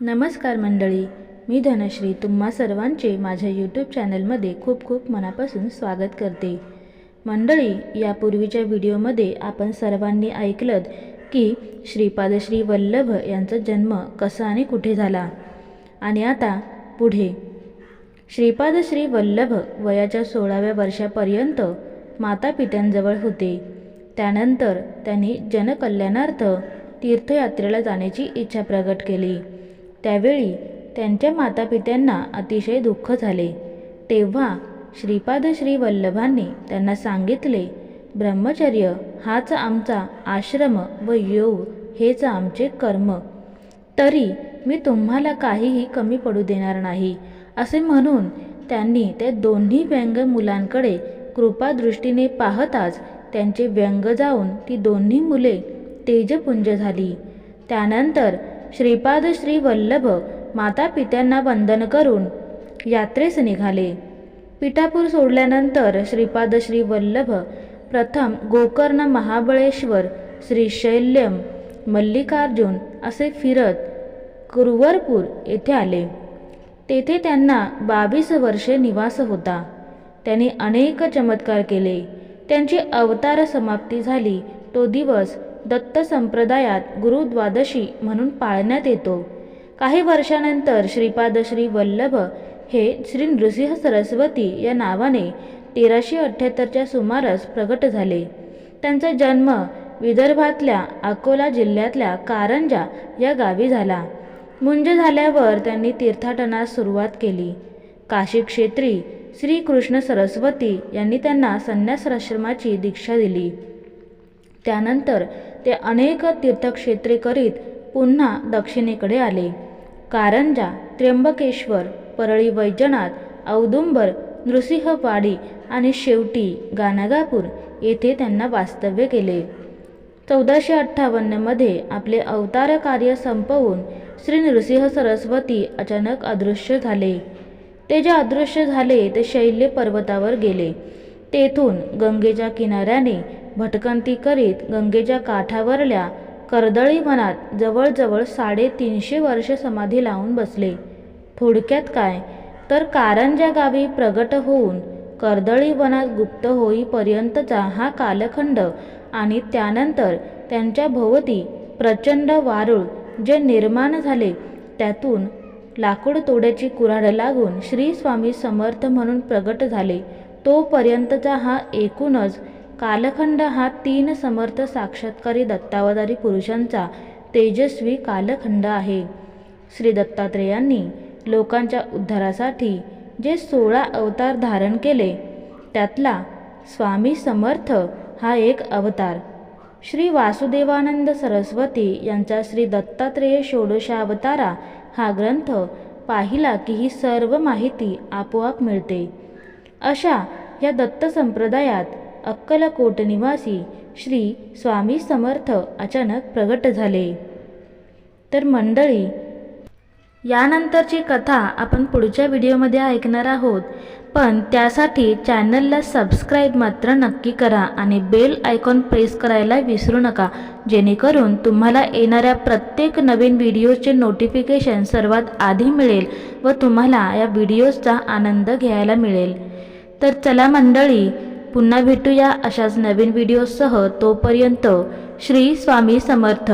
नमस्कार मंडळी मी धनश्री तुम्हा सर्वांचे माझ्या यूट्यूब चॅनलमध्ये खूप खूप मनापासून स्वागत करते. मंडळी यापूर्वीच्या व्हिडिओमध्ये आपण सर्वांनी ऐकलं की श्रीपादश्री वल्लभ यांचा जन्म कसा आणि कुठे झाला? आणि आता पुढे. श्रीपादश्री वल्लभ वयाच्या सोळाव्या वर्षापर्यंत मातापित्यांजवळ होते. त्यानंतर त्यांनी जनकल्याणार्थ तीर्थयात्रेला जाण्याची इच्छा प्रकट केली. त्यावेळी त्यांच्या मातापित्यांना अतिशय दुःख झाले. तेव्हा श्रीपाद श्री वल्लभांनी त्यांना सांगितले ब्रह्मचर्य हाच आमचा आश्रम व योग हेच आमचे कर्म. तरी मी तुम्हाला काहीही कमी पडू देणार नाही. असे म्हणून त्यांनी त्या दोन्ही व्यंग मुलांकडे कृपादृष्टीने पाहताच त्यांचे व्यंग जाऊन ती दोन्ही मुले तेजपुंज झाली. त्यानंतर श्रीपाद श्री वल्लभ माता पित्यांना वंदन करून यात्रेस निघाले. पिठापूर सोडल्यानंतर श्रीपाद श्री वल्लभ प्रथम गोकर्ण महाबळेश्वर श्रीशैल्यम मल्लिकार्जुन असे फिरत कुरवरपूर येथे आले. तेथे त्यांना बावीस वर्षे निवास होता. त्यांनी अनेक चमत्कार केले. त्यांची अवतार समाप्ती झाली. तो दिवस दत्त संप्रदायात गुरुद्वादशी म्हणून पाळण्यात येतो. काही वर्षानंतर श्रीपाद श्री वल्लभ हे श्री नृसिंह सरस्वती या नावाने तेराशे अठ्ठ्याहत्तरच्या सुमारास प्रगट झाले. त्यांचा जन्म विदर्भातल्या अकोला जिल्ह्यातल्या कारंजा या गावी झाला. मुंज झाल्यावर त्यांनी तीर्थाटनास सुरुवात केली. काशी क्षेत्री श्रीकृष्ण सरस्वती यांनी त्यांना संन्यासाश्रमाची दीक्षा दिली. त्यानंतर ते अनेक तीर्थक्षेत्रे करीत पुन्हा दक्षिणेकडे आले. कारंजा त्र्यंबकेश्वर परळी वैजनाथ औदुंबर नृसिंहवाडी आणि शेवटी गाणगापूर येथे त्यांना वास्तव्य केले. चौदाशे अठ्ठावन्नमध्ये आपले अवतार कार्य संपवून श्री नृसिंह सरस्वती अचानक अदृश्य झाले. ते जे अदृश्य झाले ते शैल्य पर्वतावर गेले. तेथून गंगेच्या किनाऱ्याने भटकंती करीत गंगेच्या काठावरल्या कर्दळी वनात जवळजवळ साडेतीनशे वर्ष समाधी लावून बसले. थोडक्यात काय? तर कारंजा गावी प्रगट होऊन कर्दळी वनात गुप्त होईपर्यंतचा हा कालखंड आणि त्यानंतर त्यांच्या भोवती प्रचंड वारुळ जे निर्माण झाले त्यातून लाकूड तोड्याची कुऱ्हाड लागून श्री स्वामी समर्थ म्हणून प्रगट झाले. तोपर्यंतचा हा एकूणच कालखंड हा तीन समर्थ साक्षात्कारी दत्तावतारी पुरुषांचा तेजस्वी कालखंड आहे. श्री दत्तात्रेयांनी लोकांच्या उद्धारासाठी जे सोळा अवतार धारण केले त्यातला स्वामी समर्थ हा एक अवतार. श्री वासुदेवानंद सरस्वती यांचा श्री दत्तात्रेय षोडशावतारा हा ग्रंथ पाहिला की ही सर्व माहिती आपोआप मिळते. अशा या दत्त संप्रदायात अक्कलकोट निवासी श्री स्वामी समर्थ अचानक प्रगट झाले. तर मंडळी यानंतरची कथा आपण पुढच्या व्हिडिओमध्ये ऐकणार आहोत. पण त्यासाठी चॅनलला सबस्क्राईब मात्र नक्की करा आणि बेल आयकॉन प्रेस करायला विसरू नका जेणेकरून तुम्हाला येणाऱ्या प्रत्येक नवीन व्हिडिओचे नोटिफिकेशन सर्वात आधी मिळेल व तुम्हाला या व्हिडिओजचा आनंद घ्यायला मिळेल. तर चला मंडळी पुन्हा भेटूया अशाच नवीन व्हिडिओसह तोपर्यंत श्री स्वामी समर्थ.